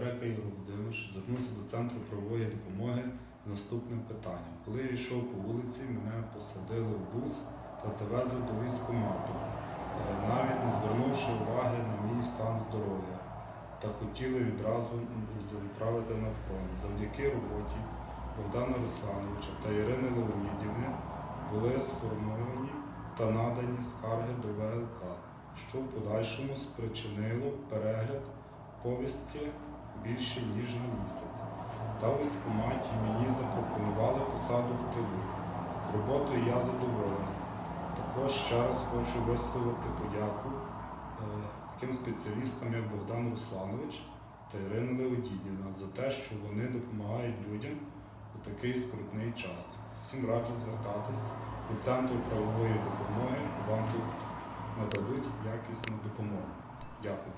Стрека Ігор Володимирович звернувся до центру правової допомоги з наступним питанням. Коли я йшов по вулиці, мене посадили в бус та завезли до військкомату, е, навіть не звернувши уваги на мій стан здоров'я та хотіли відразу відправити на фронт. Завдяки роботі Богдана Руслановича та Ірини Леонідівни були сформовані та надані скарги до ВЛК, що в подальшому спричинило перегляд повістки більше ніж на місяць. В військкоматі мені запропонували посаду в тилу. Роботою я задоволений. Також ще раз хочу висловити подяку е, таким спеціалістам, як Богдан Русланович та Ірина Леодідівна, за те, що вони допомагають людям у такий скрутний час. Всім раджу звертатись до центру правової допомоги. Вам тут нададуть якісну допомогу. Дякую.